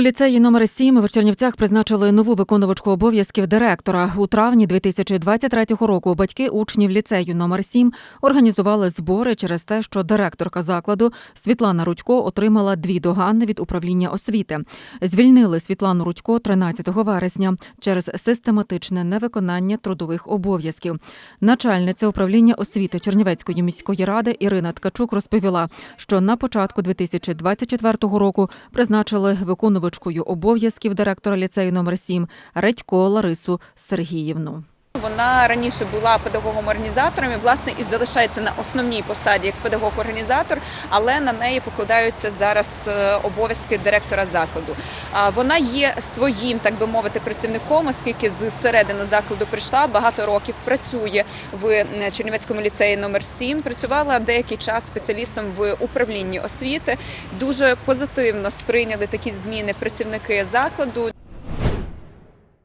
Ліцеї номер 7 в Чернівцях призначили нову виконувачку обов'язків директора. У травні 2023 року батьки учнів ліцею номер 7 організували збори через те, що директорка закладу Світлана Рудько отримала дві догани від управління освіти. Звільнили Світлану Рудько 13 вересня через систематичне невиконання трудових обов'язків. Начальниця управління освіти Чернівецької міської ради Ірина Ткачук розповіла, що на початку 2024 року призначили виконувачкою обов'язків директора ліцею номер 7 Редько Ларису Сергіївну. Вона раніше була педагогом-організатором і власне і залишається на основній посаді як педагог-організатор, але на неї покладаються зараз е, обов'язки директора закладу. Вона є своїм, так би мовити, працівником, оскільки з середини закладу прийшла багато років. Працює в Чернівецькому ліцеї номер 7 Працювала деякий час спеціалістом в управлінні освіти. Дуже позитивно сприйняли такі зміни працівники закладу.